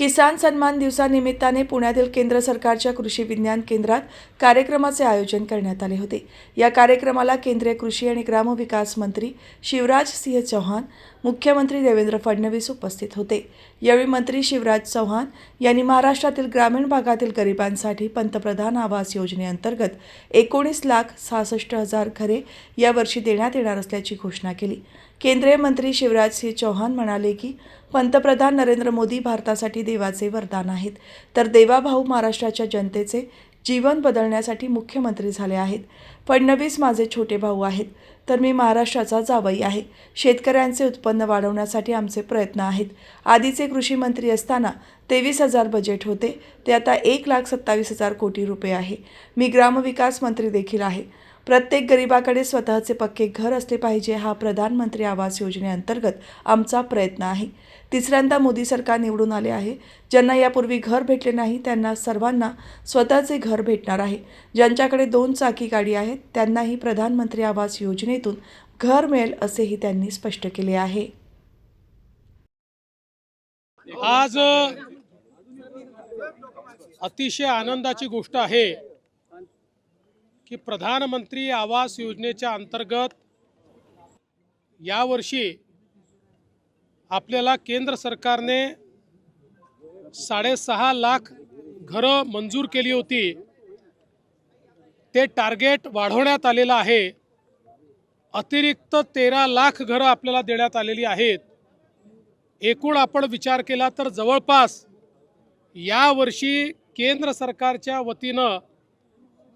किसान सन्मान दिवसानिमित्ताने पुण्यातील केंद्र सरकारच्या कृषी विज्ञान केंद्रात कार्यक्रमाचे आयोजन करण्यात आले होते. या कार्यक्रमाला केंद्रीय कृषी आणि ग्रामविकास मंत्री शिवराज सिंह चौहान मुख्यमंत्री देवेंद्र फडणवीस उपस्थित होते. यावेळी मंत्री शिवराज चौहान यांनी महाराष्ट्रातील ग्रामीण भागातील गरिबांसाठी पंतप्रधान आवास योजनेअंतर्गत एकोणीस लाख सहासष्ट हजार घरे यावर्षी देण्यात येणार असल्याची घोषणा केली. केंद्रीय मंत्री शिवराज सिंह चौहान म्हणाले की पंतप्रधान नरेंद्र मोदी भारतासाठी देवाचे वरदान आहेत. तर देवाभाऊ महाराष्ट्राच्या जनतेचे जीवन बदलण्यासाठी मुख्यमंत्री झाले आहेत. फडणवीस माझे छोटे भाऊ आहेत. तर मी महाराष्ट्राचा जावई आहे. शेतकऱ्यांचे उत्पन्न वाढवण्यासाठी आमचे प्रयत्न आहेत. आधीचे कृषी मंत्री असताना तेवीस हजार बजेट होते. ते आता एक लाख सत्तावीस हजार कोटी रुपये आहे. मी ग्रामविकास मंत्री देखील आहे. प्रत्येक गरिबाकडे स्वतःचे पक्के घर असले पाहिजे हा प्रधानमंत्री आवास योजनेअंतर्गत आमचा प्रयत्न आहे. तिसऱ्यांदा मोदी सरकार निवडून आले आहे. ज्यांना यापूर्वी घर भेटले नाही त्यांना सर्वांना स्वतःचे घर भेटणार आहे. ज्यांच्याकडे दोन चाकी गाडी आहेत त्यांनाही प्रधानमंत्री आवास योजनेतून घर मिळेल असेही त्यांनी स्पष्ट केले आहे. आज अतिशय आनंदाची गोष्ट आहे. की प्रधानमंत्री आवास योजनेच्या अंतर्गत यावर्षी आपल्याला केंद्र सरकारने साडेसहा लाख घरं मंजूर केली होती. ते टार्गेट वाढवण्यात आलेलं आहे. अतिरिक्त तेरा लाख घरं आपल्याला देण्यात आलेली आहेत. एकूण आपण विचार केला तर जवळपास यावर्षी केंद्र सरकारच्या वतीनं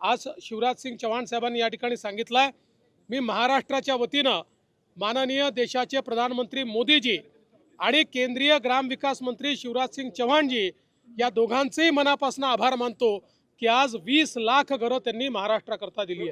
आज शिवराज सिंग चव्हाण साहेबांनी या ठिकाणी सांगितलं आहे मी महाराष्ट्राच्या वतीनं माननीय देशाचे प्रधानमंत्री मोदीजी आणि केंद्रीय ग्रामविकास मंत्री शिवराज सिंग चव्हाणजी या दोघांचेही मनापासून आभार मानतो की आज वीस लाख घरं त्यांनी महाराष्ट्राकरता दिली आहे